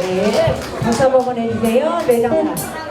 네, 박수 한번 보내주세요. 네, 장사.